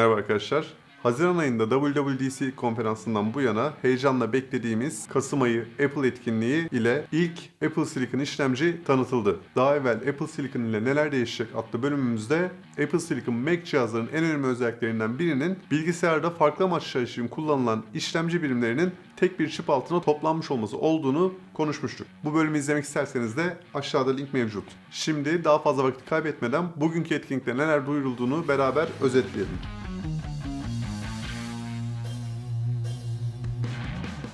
Merhaba arkadaşlar. Haziran ayında WWDC konferansından bu yana heyecanla beklediğimiz Kasım ayı Apple etkinliği ile ilk Apple Silicon işlemci tanıtıldı. Daha evvel Apple Silicon ile neler değişecek adlı bölümümüzde Apple Silicon Mac cihazların en önemli özelliklerinden birinin bilgisayarda farklı amaçlar için kullanılan işlemci birimlerinin tek bir çip altına toplanmış olması olduğunu konuşmuştuk. Bu bölümü izlemek isterseniz de aşağıda link mevcut. Şimdi daha fazla vakit kaybetmeden bugünkü etkinlikte neler duyurulduğunu beraber özetleyelim.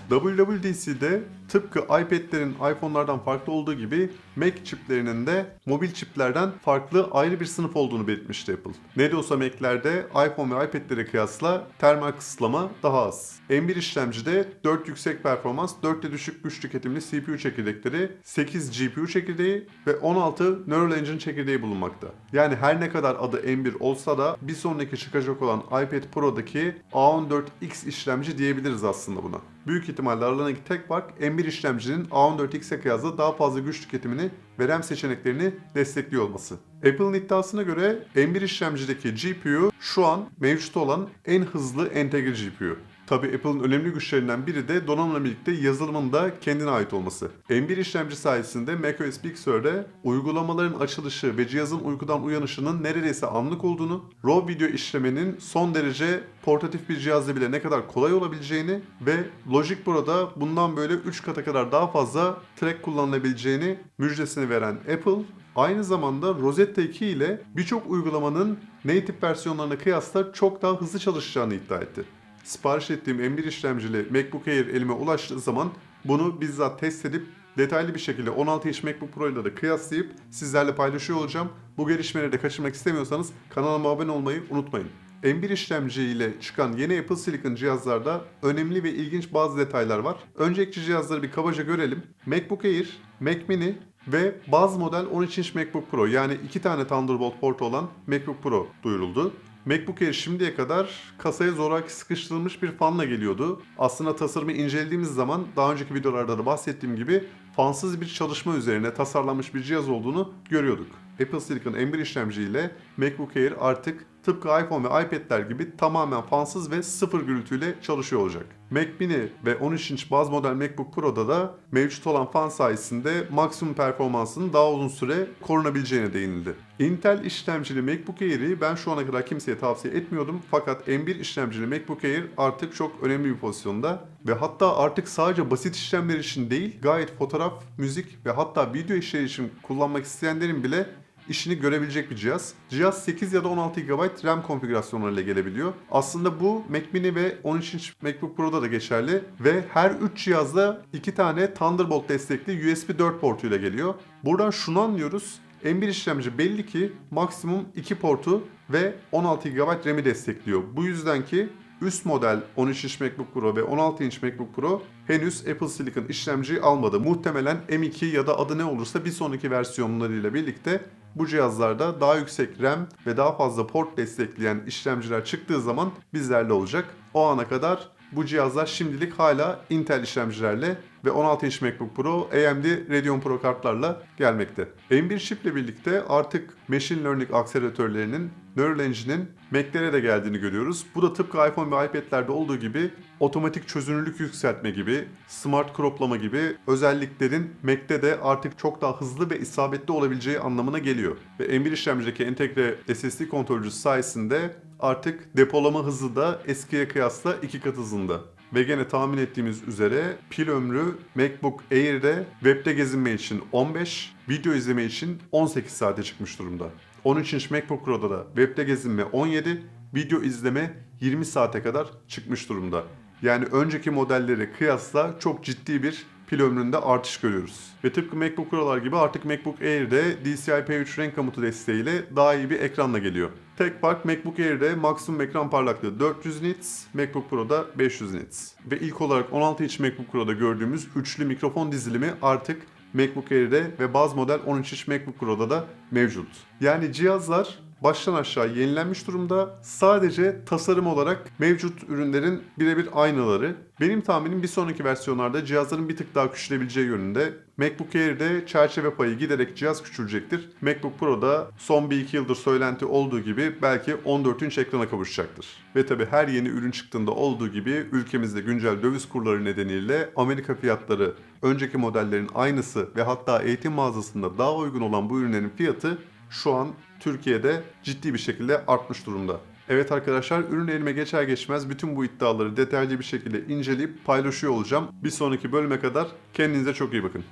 WWDC'de tıpkı iPad'lerin iPhone'lardan farklı olduğu gibi Mac çiplerinin de mobil çiplerden farklı ayrı bir sınıf olduğunu belirtmişti Apple. Ne de olsa Mac'lerde iPhone ve iPad'lere kıyasla termal kısıtlama daha az. M1 işlemcide 4 yüksek performans, 4 de düşük güç tüketimli CPU çekirdekleri, 8 GPU çekirdeği ve 16 Neural Engine çekirdeği bulunmakta. Yani her ne kadar adı M1 olsa da bir sonraki çıkacak olan iPad Pro'daki A14X işlemci diyebiliriz aslında buna. Büyük ihtimalle aralarındaki tek fark M1 işlemcinin A14X'e kıyasla daha fazla güç tüketimini ve RAM seçeneklerini destekliyor olması. Apple'ın iddiasına göre M1 işlemcideki GPU şu an mevcut olan en hızlı entegre GPU. Tabi Apple'ın önemli güçlerinden biri de donanımla birlikte yazılımın da kendine ait olması. M1 işlemci sayesinde macOS Big Sur'de uygulamaların açılışı ve cihazın uykudan uyanışının neredeyse anlık olduğunu, RAW video işlemenin son derece portatif bir cihazda bile ne kadar kolay olabileceğini ve Logic Pro'da bundan böyle 3 kata kadar daha fazla track kullanılabileceğini müjdesini veren Apple, aynı zamanda Rosetta 2 ile birçok uygulamanın native versiyonlarına kıyasla çok daha hızlı çalışacağını iddia etti sipariş ettiğim M1 işlemcili MacBook Air elime ulaştığı zaman bunu bizzat test edip detaylı bir şekilde 16 inç MacBook Pro ile de kıyaslayıp sizlerle paylaşıyor olacağım. Bu gelişmeleri de kaçırmak istemiyorsanız kanalıma abone olmayı unutmayın. M1 işlemci ile çıkan yeni Apple Silicon cihazlarda önemli ve ilginç bazı detaylar var. Önceki cihazları bir kabaca görelim. MacBook Air, Mac Mini ve baz model 13 inç MacBook Pro yani iki tane Thunderbolt portu olan MacBook Pro duyuruldu. MacBook Air şimdiye kadar kasaya zoraki sıkıştırılmış bir fanla geliyordu. Aslında tasarımı incelediğimiz zaman daha önceki videolarda da bahsettiğim gibi fansız bir çalışma üzerine tasarlanmış bir cihaz olduğunu görüyorduk. Apple Silicon M1 işlemci ile MacBook Air artık tıpkı iPhone ve iPad'ler gibi tamamen fansız ve sıfır gürültüyle çalışıyor olacak. Mac Mini ve 13 inç baz model MacBook Pro'da da mevcut olan fan sayesinde maksimum performansının daha uzun süre korunabileceğine değinildi. Intel işlemcili MacBook Air'i ben şu ana kadar kimseye tavsiye etmiyordum fakat M1 işlemcili MacBook Air artık çok önemli bir pozisyonda ve hatta artık sadece basit işlemler için değil gayet fotoğraf, müzik ve hatta video işleri için kullanmak isteyenlerin bile işini görebilecek bir cihaz. Cihaz 8 ya da 16 GB RAM konfigürasyonlarıyla gelebiliyor. Aslında bu Mac Mini ve 13 inç MacBook Pro'da da geçerli ve her 3 cihazda 2 tane Thunderbolt destekli USB 4 portuyla geliyor. Buradan şunu anlıyoruz. M1 işlemci belli ki maksimum 2 portu ve 16 GB RAM'i destekliyor. Bu yüzden ki üst model 13 inç MacBook Pro ve 16 inç MacBook Pro henüz Apple Silicon işlemci almadı. Muhtemelen M2 ya da adı ne olursa bir sonraki versiyonlarıyla birlikte bu cihazlarda daha yüksek RAM ve daha fazla port destekleyen işlemciler çıktığı zaman bizlerle olacak. O ana kadar bu cihazlar şimdilik hala Intel işlemcilerle ve 16 inç MacBook Pro AMD Radeon Pro kartlarla gelmekte. M1 chip birlikte artık Machine Learning akseleratörlerinin Neural Engine'in Mac'lere de geldiğini görüyoruz. Bu da tıpkı iPhone ve iPad'lerde olduğu gibi otomatik çözünürlük yükseltme gibi, smart croplama gibi özelliklerin Mac'te de artık çok daha hızlı ve isabetli olabileceği anlamına geliyor. Ve M1 işlemcideki entegre SSD kontrolcüsü sayesinde artık depolama hızı da eskiye kıyasla iki kat hızında. Ve gene tahmin ettiğimiz üzere pil ömrü MacBook Air'de webde gezinme için 15, video izleme için 18 saate çıkmış durumda. 13 inç MacBook Pro'da da webde gezinme 17, video izleme 20 saate kadar çıkmış durumda. Yani önceki modelleri kıyasla çok ciddi bir pil ömründe artış görüyoruz. Ve tıpkı MacBook Pro'lar gibi artık MacBook Air'de DCI-P3 renk komutu desteğiyle daha iyi bir ekranla geliyor. Tek fark MacBook Air'de maksimum ekran parlaklığı 400 nits, MacBook Pro'da 500 nits. Ve ilk olarak 16 inç MacBook Pro'da gördüğümüz üçlü mikrofon dizilimi artık MacBook Air'de ve bazı model 13 inç MacBook Pro'da da mevcut. Yani cihazlar baştan aşağı yenilenmiş durumda. Sadece tasarım olarak mevcut ürünlerin birebir aynaları. Benim tahminim bir sonraki versiyonlarda cihazların bir tık daha küçülebileceği yönünde. MacBook Air'de çerçeve payı giderek cihaz küçülecektir. MacBook Pro'da son bir iki yıldır söylenti olduğu gibi belki 14 inç ekrana kavuşacaktır. Ve tabi her yeni ürün çıktığında olduğu gibi ülkemizde güncel döviz kurları nedeniyle Amerika fiyatları önceki modellerin aynısı ve hatta eğitim mağazasında daha uygun olan bu ürünlerin fiyatı şu an Türkiye'de ciddi bir şekilde artmış durumda. Evet arkadaşlar ürün elime geçer geçmez bütün bu iddiaları detaylı bir şekilde inceleyip paylaşıyor olacağım. Bir sonraki bölüme kadar kendinize çok iyi bakın.